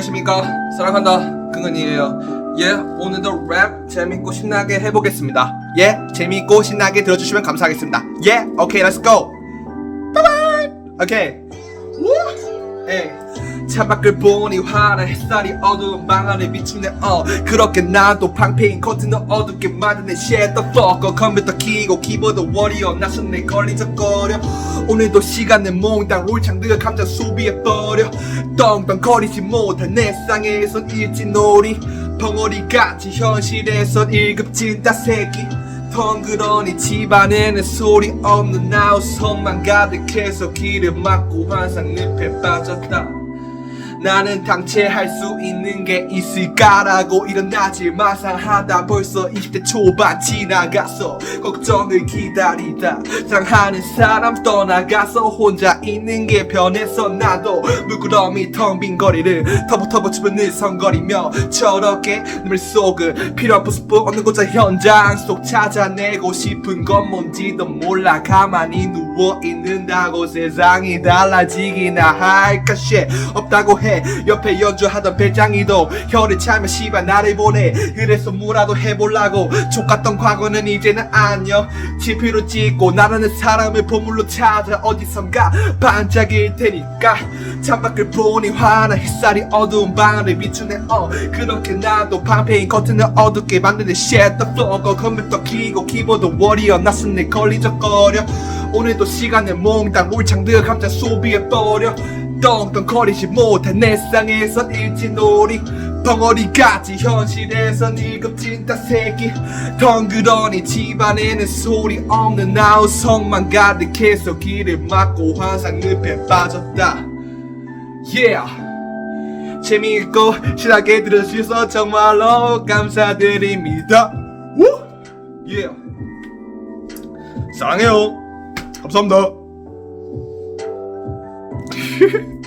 안녕하십니까? 사랑한다 긍은이에요. 예 오늘도 랩 재밌고 신나게 해보겠습니다. 예 재밌고 신나게 들어주시면 감사하겠습니다. 예 오케이 렛츠 고 바이바이 오케이 에이 창밖을 보니 환한 햇살이 어두운 방 안에 비치네 어. 그렇게 난또 팡페인 커튼을 어둡게 만드네. Shut the fuck 컴퓨터 키고 키보드 워리어. 나선내 걸리적거려. 오늘도 시간을 몽땅 롤창들 감정 소비해버려 떵떵거리지 못한 내 상에선 일진놀이. 벙어리같이 현실에선 1급 진 따새끼. 덩그러니 집안에는 소리 없는 나우성만 가득해서 길을 막고 환상 늪에 빠졌다 나는 당최 할 수 있는 게 있을까라고 일어나지 마상하다 벌써 20대 초반 지나가서 걱정을 기다리다 사랑하는 사람 떠나가서 혼자 있는 게 변해서 나도 물구러미 텅 빈 거리를 터벅터벅 춤을 늘성거리며 저렇게 눈물 속을 필요한 모습 없는 곳자 현장 속 찾아내고 싶은 건 뭔지도 몰라. 가만히 누워있는다고 세상이 달라지기나 할까 shit 없다고 해 옆에 연주하던 배짱이도 혀를 차며 씨발 나를 보내. 그래서 뭐라도 해보려고 족같던 과거는 이제는 안녕 지표로 찍고 나라는 사람을 보물로 찾아 어디선가 반짝일 테니까. 창밖을 보니 환한 햇살이 어두운 방 안을 비추네. 어 그렇게 나도 방패인 커튼을 어둡게 만드는 shit the floor 컴퓨터 키고 키보드 워리어 나선내 걸리적거려. 오늘도 시간을 몽땅 울창들 감자 소비해버려 떵떵거리지 못한 내 상에선 일진놀이. 덩어리같이 현실에선 1급 진 따새끼. 덩그러니 집안에는 소리 없는 아우성만 가득해서 길을 막고 환상 늪에 빠졌다. Yeah. 재미있고 신나게 들어주셔서 정말로 감사드립니다. 우! Yeah. 사랑해요. 감사합니다 you